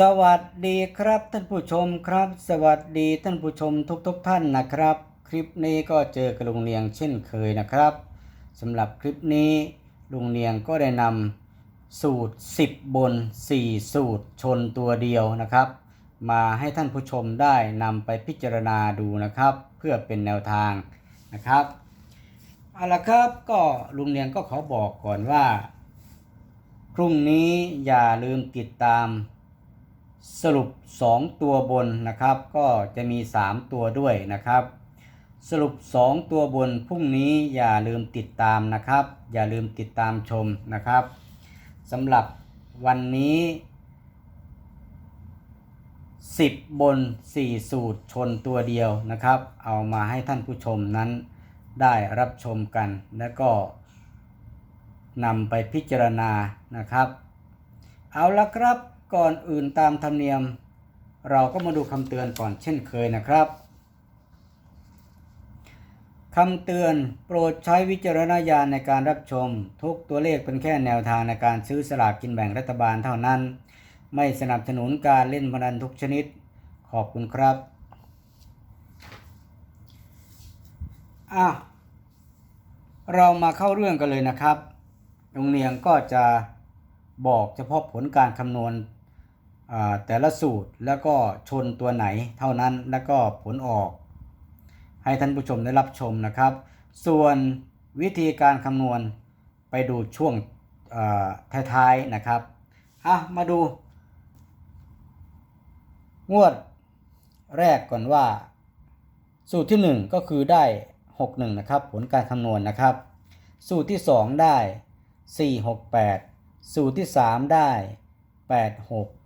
สวัสดีครับท่านผู้ชมครับ สวัสดีท่านผู้ชมทุกๆทท่านนะครับ คลิปนี้ก็เจอกับลุงเนียงเช่นเคยนะครับสำหรับคลิปนี้ลุงเนียงก็ได้นำสูตร 10 บน 4 สูตรชนตัวเดียวนะครับ มาให้ท่านผู้ชมได้นำไปพิจารณาดูนะครับ เพื่อเป็นแนวทางนะครับเอาละครับก็ลุงเนียงก็ขอบอกก่อนว่าพรุ่งนี้อย่าลืมติดตาม สรุป 2 ตัวบนนะครับ ก็จะมี 3 ตัวด้วยนะครับ สรุป 2 ตัวบนพรุ่งนี้อย่าลืมติดตามนะครับ อย่าลืมติดตามชมนะครับสำหรับวันนี้ 10 บน 4 สูตรชนตัวเดียวนะครับ เอามาให้ท่านผู้ชมนั้นได้รับชมกัน และก็นำไปพิจารณานะครับ เอาละครับ ก่อนอื่นตามธรรมเนียม เราก็มาดูคำเตือนก่อนเช่นเคยนะครับคำเตือนโปรดใช้วิจารณญาณในการรับชม ทุกตัวเลขเป็นแค่แนวทางในการซื้อสลากกินแบ่งรัฐบาลเท่านั้น ไม่สนับสนุนการเล่นพนันทุกชนิด ขอบคุณครับอะเรามาเข้าเรื่องกันเลยนะครับโรงเรียนก็จะบอกเฉพาะผลการคำนวณ แต่ละสูตรแล้วก็ชนตัวไหนเท่านั้นแล้วก็ผลออก ให้ท่านผู้ชมได้รับชมนะครับ ส่วนวิธีการคำนวณไปดูช่วงท้ายๆนะครับอะมาดู งวดแรกก่อนว่า สูตรที่ 1 ก็คือได้ 61 นะครับ ผลการคำนวณนะครับ สูตรที่ 2 ได้ 468 สูตรที่ 3 ได้ 86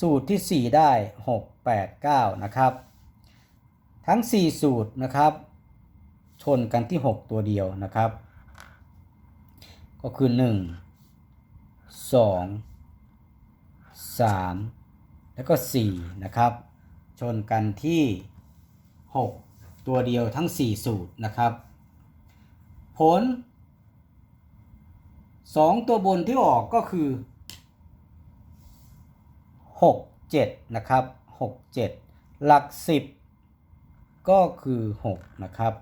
สูตรที่ 4 ได้ 689 นะครับ ทั้ง 4 สูตรนะครับ ชนกันที่ 6 ตัวเดียวนะครับ ก็คือ 1 2 3 แล้วก็ 4 นะครับ ชนกันที่ 6 ตัวเดียวทั้ง 4 สูตรนะครับ ผล 2 ตัวบนที่ออกก็คือ 6 7 นะครับ 6 7 หลัก 10 ก็คือ 6 นะครับ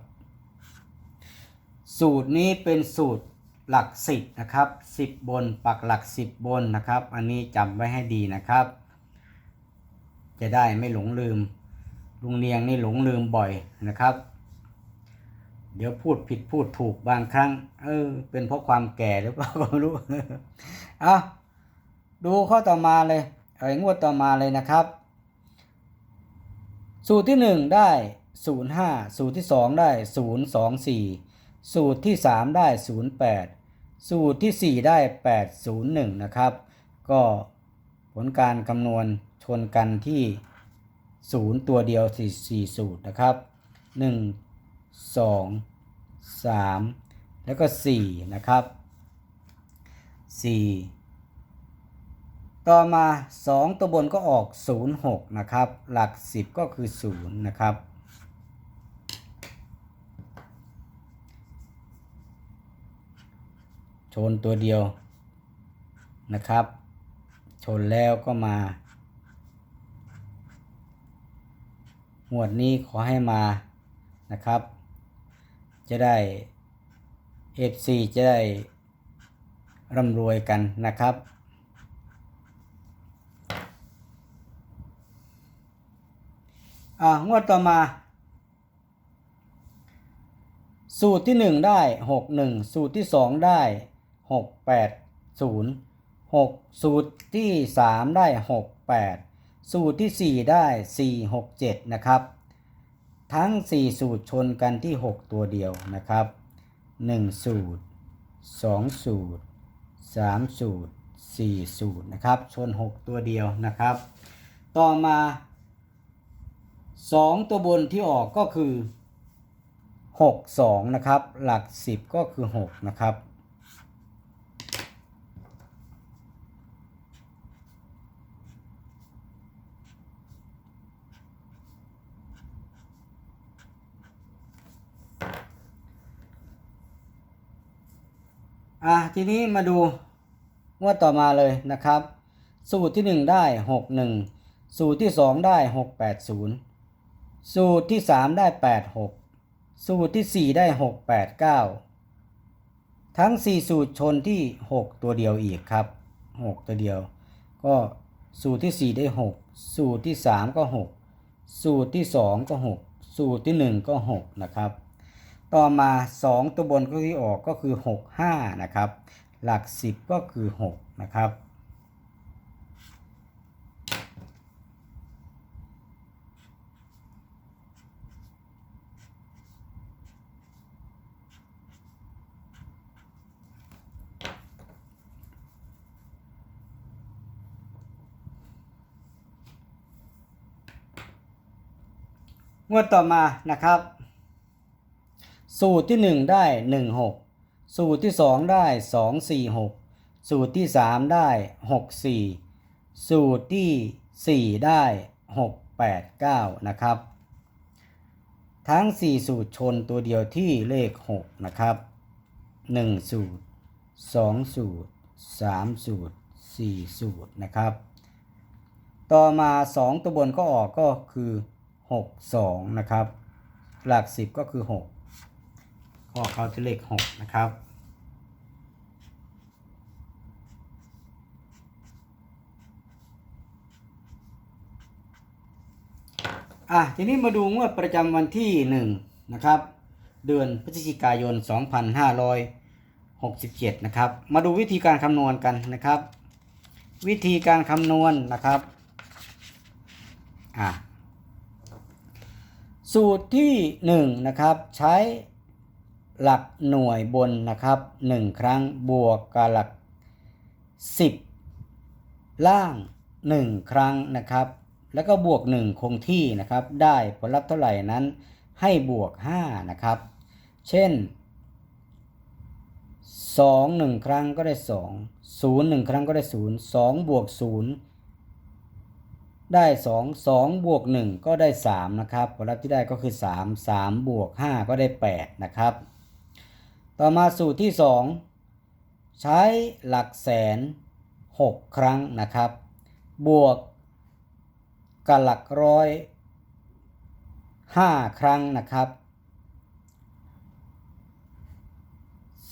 สูตรนี้เป็นสูตรหลัก 10 นะครับ 10 บนปักหลัก 10 บนนะครับ อันนี้จำไว้ให้ดีนะครับ จะได้ไม่หลงลืม ลุงเนียงนี่หลงลืมบ่อยนะครับ เดี๋ยวพูดผิดพูดถูกบางครั้ง เออ เป็นเพราะความแก่หรือเปล่าก็ไม่รู้เอาดูข้อต่อมาเลย งวดต่อมาเลยนะครับ สูตรที่ 1 ได้ 05 สูตรที่ 2 ได้ 024 สูตรที่ 3 ได้ 08 สูตรที่ 4 ได้ 801 นะครับ ก็ผลการคำนวณชนกันที่ 0 ตัวเดียว4 4สูตรนะครับ 1 2 3 แล้วก็ 4 นะครับ 4 ต่อมา 2 ตัวบนก็ออก 0 6 นะครับ หลัก 10 ก็คือ 0 นะครับ ชนตัวเดียวนะครับ ชนแล้วก็มา หมวดนี้ขอให้มานะครับ จะได้ FC จะได้ร่ำรวยกันนะครับ อ่างวดต่อมา สูตรที่ 1 ได้ 61 สูตรที่ 2 ได้ 680 6 สูตรที่ 3 ได้ 68 สูตรที่ 4 ได้ 467 นะครับ ทั้ง 4 สูตรชนกันที่ 6 ตัวเดียวนะครับ 1 สูตร 2 สูตร 3 สูตร 4 สูตรนะครับ ชน 6 ตัวเดียวนะครับ ต่อมา 2ตัวบนที่ออกก็คือ6 2นะครับ หลัก10ก็คือ6นะครับ อะ ทีนี้มาดูงวดต่อมาเลยนะครับ สูตรที่ 1 ได้ 61 สูตรที่ 2 ได้ 680 สูตรที่ 3 ได้ 86 สูตรที่ 4 ได้ 689 ทั้ง 4 สูตรชนที่ 6 ตัวเดียวอีกครับ 6 ตัวเดียว ก็สูตรที่ 4 ได้ 6 สูตรที่ 3 ก็ 6 สูตรที่ 2 ก็ 6 สูตรที่ 1 ก็ 6 นะครับ ต่อมา 2 ตัวบนก็ที่ออกก็คือ 6 5 นะครับ หลัก 10 ก็คือ 6 นะครับ งวดต่อมานะครับ สูตรที่ 1 ได้ 1 6 สูตรที่ 2 ได้ 2 4 6 สูตรที่ 3 ได้ 6 4 สูตรที่ 4 ได้ 6 8 9 นะครับ ทั้ง 4 สูตรชนตัวเดียวที่เลข 6 นะครับ 1 สูตร 2 สูตร 3 สูตร 4 สูตรนะครับ ต่อมา 2 ตัวบนก็ออกก็คือ 6 2 นะครับ หลัก 10 ก็คือ6ก็เขาที่เลข 6 นะครับ อะ ทีนี้มาดูงวดประจำวันที่ 1 นะครับ เดือนพฤศจิกายน 2567 นะครับ มาดูวิธีการคำนวณกันนะครับ วิธีการคำนวณนะครับ อะ สูตรที่1นะครับใช้หลักหน่วยบนนะครับ 1 ครั้งบวกกับหลัก 10 ล่าง 1 ครั้งนะครับ แล้วก็บวก 1 คงที่นะครับ ได้ผลลัพธ์เท่าไหร่นั้นให้บวก 5 นะครับ เช่น 2 1 ครั้งก็ได้ 2 0 1 ครั้งก็ได้ 0 2 บวก 0 ได้2 2บวก1ก็ได้ 3 นะครับ ผลลัพธ์ที่ได้ก็คือ 3 3บวก5ก็ได้ 8 นะครับ ต่อมาสูตรที่ 2 ใช้หลักแสน 6 ครั้งนะครับ บวกกับหลักร้อย 5 ครั้งนะครับ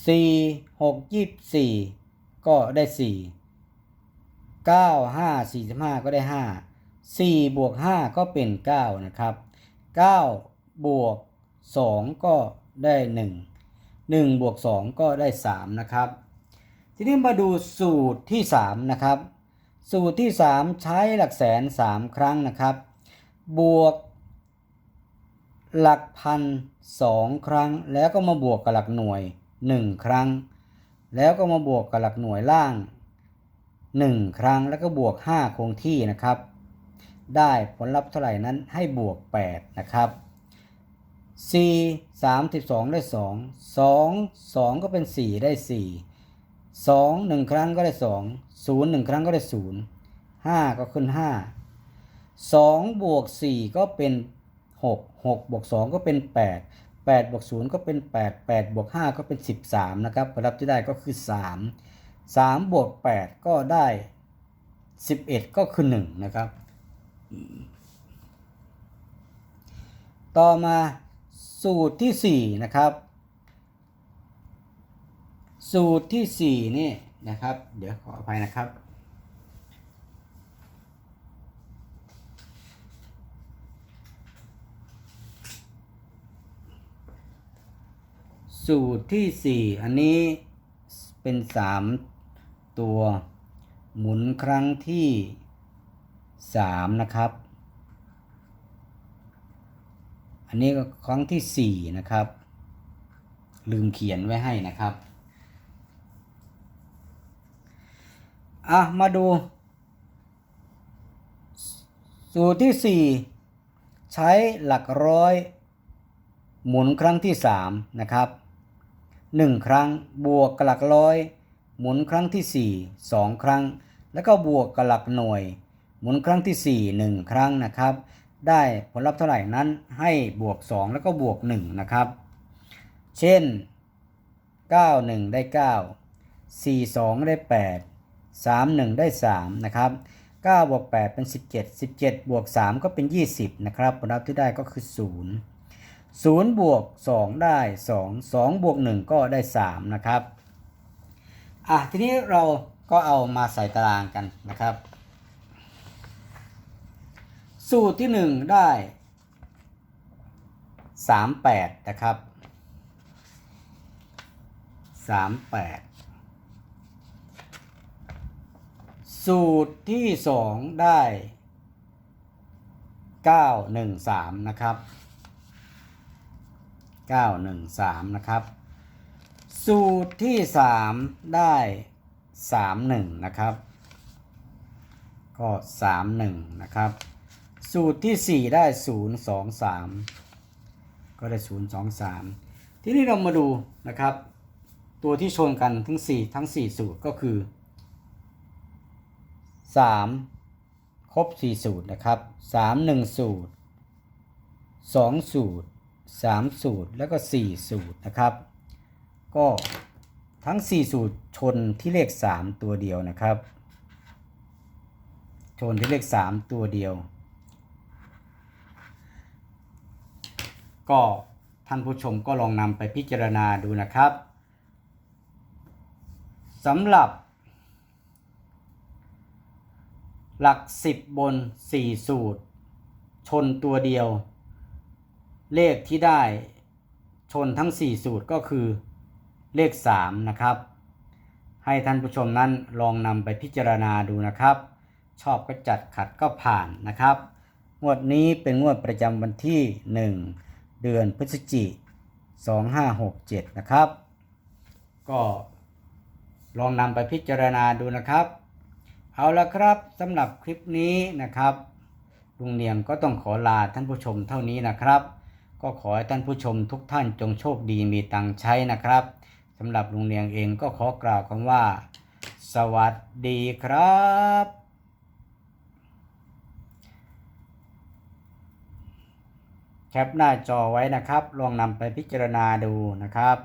4 6 24 ก็ได้ 4 9 5 45 ก็ได้ 5 4บวก5ก็เป็น 9 นะครับ 9 บวก 2 ก็ได้ 1 1 บวก 2 ก็ได้ 3 นะครับ ทีนี้มาดูสูตรที่ 3 นะครับ สูตรที่ 3 ใช้หลักแสน 3 ครั้งนะครับ บวกหลักพันสองครั้ง แล้วก็มาบวกกับหลักหน่วย 1 ครั้ง แล้วก็มาบวกกับหลักหน่วยล่าง 1 ครั้งแล้วก็บวก 5 คงที่นะครับ ได้ผลลัพธ์เท่าไหร่นั้นให้บวก 8 นะครับ4 32 ได้ 2 2 2 ก็เป็น 4 ได้ 4 2 1 ครั้งก็ได้ 2 0 1 ครั้งก็ได้ 0 5 ก็ขึ้น 5 2 บวก 4 ก็เป็น 6 6 บวก 2 ก็เป็น 8 8 บวก 0 ก็เป็น 8 8 บวก 5 ก็เป็น 13 นะครับ ผลลัพธ์ที่ได้ก็คือ 3 3 บวก 8 ก็ได้ 11 ก็คือ 1 นะครับ ต่อมาสูตรที่ 4 นะครับ สูตรที่ 4 นี่นะครับ เดี๋ยวขออภัยนะครับ สูตรที่ 4 อันนี้เป็น 3 ตัวหมุนครั้งที่ 3นะครับ อันนี้ก็ครั้งที่4นะครับ ลืมเขียนไว้ให้นะครับอะมาดู สูตรที่4ใช้หลักร้อยหมุนครั้งที่3นะครับ1ครั้งบวกกับหลักร้อย หมุนครั้งที่4 2ครั้ง แล้วก็บวกกับหลักหน่วย หมุนครั้งที่ 4 1 ครั้งนะครับ ได้ผลลัพธ์เท่าไหร่นั้นให้บวก 2 แล้วก็บวก 1 นะครับ เช่น 9 1 ได้ 9 4 2 ได้ 8 3 1 ได้ 3 นะครับ9บวก8เป็น 17 17 บวก 3 ก็เป็น 20 นะครับ ผลลัพธ์ที่ได้ก็คือ 0 0 บวก 2 ได้ 2 2 บวก 1 ก็ได้ 3 นะครับ อะ ทีนี้เราก็เอามาใส่ตารางกันนะครับ สูตรที่ 1 ได้ 38 นะครับ 38 สูตรที่ 2 ได้ 913 นะครับ 913 นะครับ สูตรที่ 3 ได้ 31 นะครับ ก็ 31 นะครับ สูตรที่ 4 ได้ 023 ก็ได้ 023 ทีนี้เรามาดูนะครับ ตัวที่ชนกันทั้ง 4 ทั้ง 4 สูตรก็คือ 3 ครบ 4 สูตรนะครับ 3 1 สูตร 2 สูตร 3 สูตรแล้วก็ 4 สูตรนะครับ ก็ทั้ง 4 สูตรชนที่เลข 3 ตัวเดียวนะครับ ชนที่เลข 3 ตัวเดียว ก็ท่านผู้ชมก็ลองนำไปพิจารณาดูนะครับสำหรับ หลัก 10 บน 4 สูตร ชนตัวเดียว เลขที่ได้ชนทั้ง 4 สูตรก็คือเลข 3 นะครับ ให้ท่านผู้ชมนั้นลองนำไปพิจารณาดูนะครับ ชอบก็จัดขัดก็ผ่านนะครับ งวดนี้เป็นงวดประจำวันที่ 1 เดือนพฤศจิก2567 นะครับ ก็ลองนำไปพิจารณาดูนะครับ เอาละครับสำหรับคลิปนี้นะครับลุงเนียงก็ต้องขอลาท่านผู้ชมเท่านี้นะครับ ก็ขอให้ท่านผู้ชมทุกท่านจงโชคดีมีตังใช้นะครับสำหรับลุงเนียงเองก็ขอกล่าวคำว่า สวัสดีครับ แคปหน้าจอไว้นะครับ ลองนำไปพิจารณาดูนะครับ